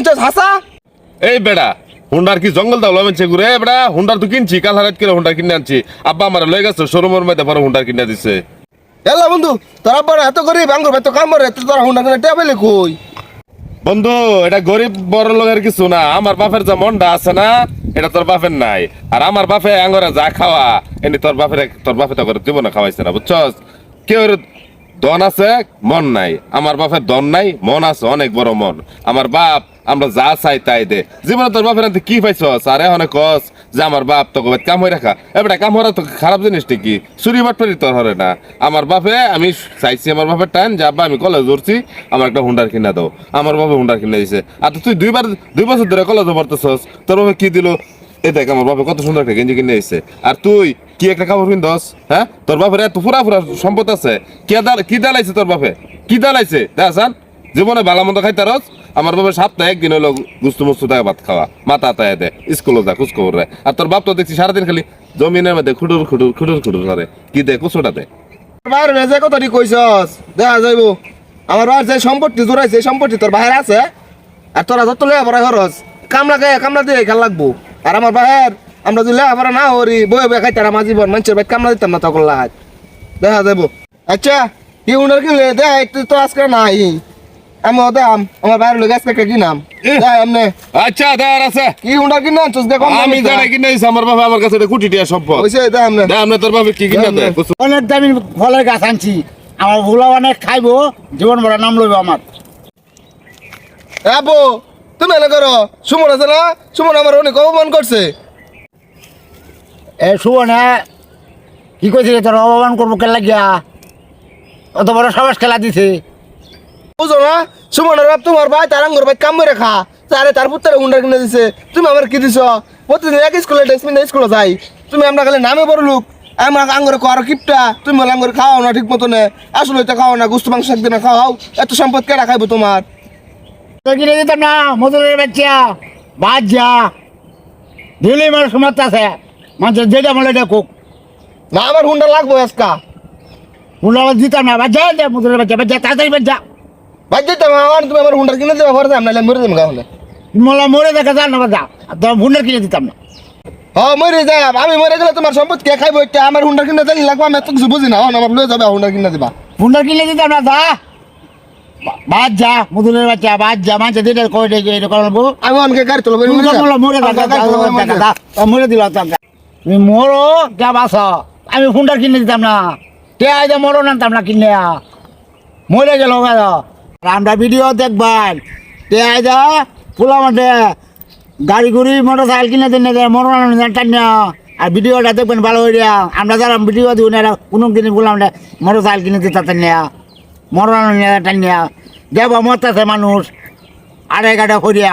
কিনছস হাসা? এই বেড়া হুন্ডার কি জঙ্গল দাও মেনছে ঘুরে বেড়া হুন্ডার তো কিনছি কাল হারাত করে হুন্ডার কিনে আনছি। আব্বা আমার লয়ে গেছে শোরুমের মধ্যে পরে হুন্ডার কিনে দিছে। এলা বন্ধু তোরা বড় এত গরিব আঙ্গুর এত কাম করে তোরা হুন্ডা কিনে টেবিলে কই? বন্ধু এটা গরিব বড় লোকের কিছু না আমার বাপের যে মনটা আছে না এটা তোর বাপের নাই। আর আমার বাপে আঙ্গরে যা খাওয়া এনে তোর বাপের তোর বাপে তো করে জীবনে খাওয়াইছে না বুঝছস? কেউ দন আছে, মন নাই। আমার বাপের দন নাই, মন আছে, অনেক বড় মন। আমার বাপ, আমরা যা চাই তাই দে। জীবনে তোর বাপের কি পাইছস? আরে অনেক কস যে আমার বাপ তো কবে কাম হয়ে রাখা। এবারে কাম হরা তো খারাপ জিনিস কি চুরি বাটপারি তোর হরে না। আমার বাপে, আমি চাইছি আমার বাপের টাইম যে, আব্বা, আমি কলেজ ধরছি আমার একটা হুন্ডার কিনা দাও। আমার বাপে হুন্ডার কিনে দিছে। আর তুই দুইবার, দুই বছর ধরে কলেজে পড়তেছস। তোর বাপে কি দিল? এই দেখ আমার বাপে কত সুন্দর একটা গেঞ্জি কিনে দিছে আর তুই কি একটা কাপড় কিনদস হ্যাঁ? তোর বাপের এত ফুরা ফুরা সম্পদ আছে। কে কি দালাইছে তোর বাপে? কি দালাইছে দেখান জীবনে ভালো মন্দ খাইতে রস। আমার বাপের সপ্তাহে একদিন হলো গুস্তু মুস্তু টাকা ভাত খাওয়া। মাথা তাই দে, স্কুলে যা কুচ খবর আর তোর বাপ তো দেখছি সারাদিন খালি জমিনের মধ্যে খুটুর খুটুর খুটুর খুটুর করে। কি দে কুচোটা দে। বাইরে যে কথাটি কইছস দেখা যাইব। আমার আর যে সম্পত্তি জোরাইছে এই সম্পত্তি তোর বাহির আছে। আর তোরা যত লেয়া পড়া খরচ, কামলা গায়ে কামলা দিয়ে খেয়াল লাগবো। আর আমার বাহির আমরা যদি লেয়া পড়া না হরি বয়ে বয়ে খাইতাম আমার জীবন মানুষের বাইক কামলা দিতাম না তখন লাগ দেখা যাইব। আচ্ছা কি উনার কিনলে দেখ একটু তো আজকে নাই। আমি ও দাম আমার বাইরে লোক আজকে কি নাম এমনি। আচ্ছা আছে। কি উনার দেখ। আমি আমার বাবা আমার কাছে এটা টিয়া সম্পদ। হইছে দেখ এমনি। দে আমরা তোর বাপে কি কিনে দে দে, অনেক দামি ফলের গাছ আনছি। আমার ভুলা অনেক খাইবো জীবন ভরা নাম লইব আমার। আবো তুমি এনে করো। সুমন আছে না? সুমন আমার অনেক অপমান করছে। এ সুবনে কি কইছে তোর? অপমান করব কে লাগিয়া? অত বড় সবাস খেলা দিছে? বুঝো না? সুমনের বাপ তোমার ভাই তার আঙ্গুর ভাই কাম করে খা। তারে তার পুত্রে হুন্ডা কিনে দিছে। তুমি আমার কি দিছ? প্রতিদিন এক স্কুলে ড্রেস স্কুলে যাই। তুমি আমরা খালি নামে বড় লোক। আমার আঙ্গুরে করো কিপটা। তুমি আঙ্গুরে খাওয়াও না ঠিক মতো নে আসলে তো খাওয়া না গুস্তু মাংস একদিনে খাওয়াও। এত সম্পদ কেডা খাইবো তোমার? তো কিনে দিতাম না মজুরের বাচ্চা বাদ যা দিলি আমার সমাজ আছে মানুষের যেটা মনে দেখুক। না আমার হুন্ডা লাগবো আজকা। ভুলা দিতাম না বাচ্চা দে মজুরের বাচ্চা বাচ্চা তাড়াতাড়ি বাচ্চা ভাই যেতে আমার তুমি আমার হুন্ডা কিনে দেবা যাম নাহলে মরে যাম গাহলে মোলা মরে দেখা যান না বাচ্চা তোর ভুন্ডার কিনে দিতাম না। হ্যাঁ মরে যাম। আমি মরে গেলে তোমার সম্পদ কে খাইবো? আমার হুন্ডা কিনে জানি লাগবো আমি এত কিছু বুঝি না। আমার লয়ে যাবে হুন্ডা কিনে দিবা। ভুন্ডার কিনে দিতাম না যা। বাদ যা মধুরের বাচ্চা বাদ যা মানুষের দিলে কই ডেকে এটা করব আমি অনেকে গাড়ি তোলো তুমি তো বলল মরে দিল তুমি মরো কে বাস। আমি ফোনটা কিনে দিতাম না। কে আইদে মরো নামতাম না কিনে। মরে গেল আমরা ভিডিও দেখবেন। কে আইদে ফুলা মাঠে। গাড়ি গুড়ি মোটর সাইকেল কিনে দিন মরো না। আর ভিডিওটা দেখবেন ভালো হয়ে আমরা যারা ভিডিও দিব না কোনো কিনে বললাম না মোটর সাইকেল কিনে দিতে না। মরো টানিয়া দেব মরতেছে মানুষ আড়াই গাড়া করিয়া